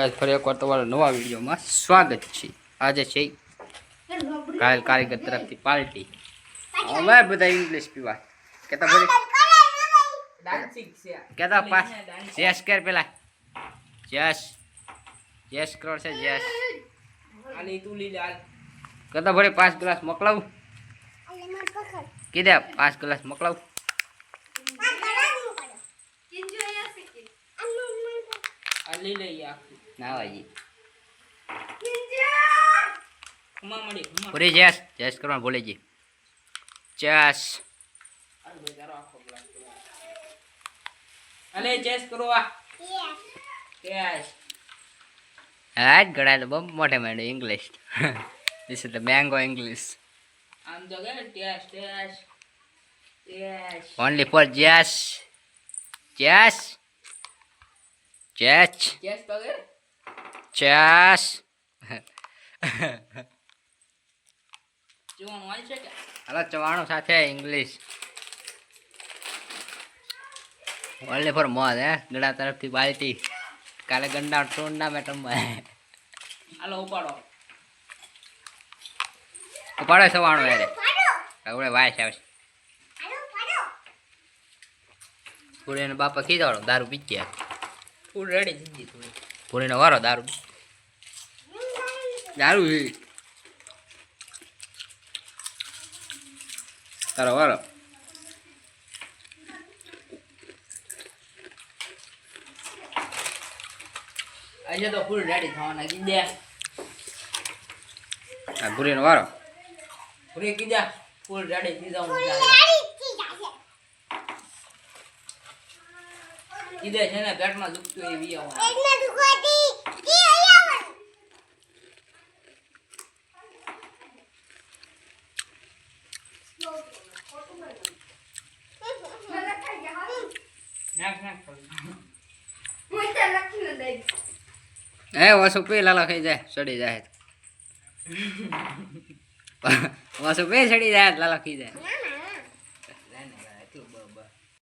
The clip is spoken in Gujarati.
આજ ફરી એકવાર તમારા નવા વિડીયોમાં સ્વાગત છે. આજે છે કાયલ કારીગર તરફથી પાર્ટી. હવે બધા ઇંગ્લિશ પીવા. કેતા બધી કેતા પાસ જેસ કર પેલા. જેસ જેસ કરોડ છે જેસ અને તું લીલા કેતા ભરે પાંચ ગ્લાસ મોકલાવું? કીધે પાંચ ગ્લાસ મોકલાવું? આ લઈ લઈએ આખું ના વાજી ખમા મળી ખમા પૂરી જેસ જેસ કરવાનું ભૂલી જી જેસ આ ભાઈ તારો આખો ગ્લાસ અલે ચેસ કરો આ કેશ હાજ ગળાય તો બહુ મોટે માંડે English this is the mango English આમ તો કે ટેસ ટેસ ટેસ only for Jess. Jess. Chess તો કે Jess. જોવાનું હોય છે કે અલા ચવાણું સાથે ઇંગ્લિશ ઓનલી ફોર મોજ હે ગડા તરફથી બાલટી કાલે ગંડા ટુર્નામેન્ટમાં હાલો ઉપાડો ઉપાડો સવાણું યારે હવે વાયસ આવશે પૂરીને બાપા કીધો દારૂ પી ગયા ફૂલ રેડી જિંદગી થોડી. પૂરીનો વારો દારૂ. દારૂ તારો વારો. આજે તો ફૂલ રેડી થવાના કીધે આ પૂરીનો વારો. પૂરી કીધા ફૂલ રેડી થઈ જવાનું કીધે છે ને પેટમાં દુખતું એ વી આવવાનું. નાખ નાખ એ વસુ પી લાલા ખાઈ જાય સડી જાય. વસુ પે સડી જાય લાલા ખાઈ જાય.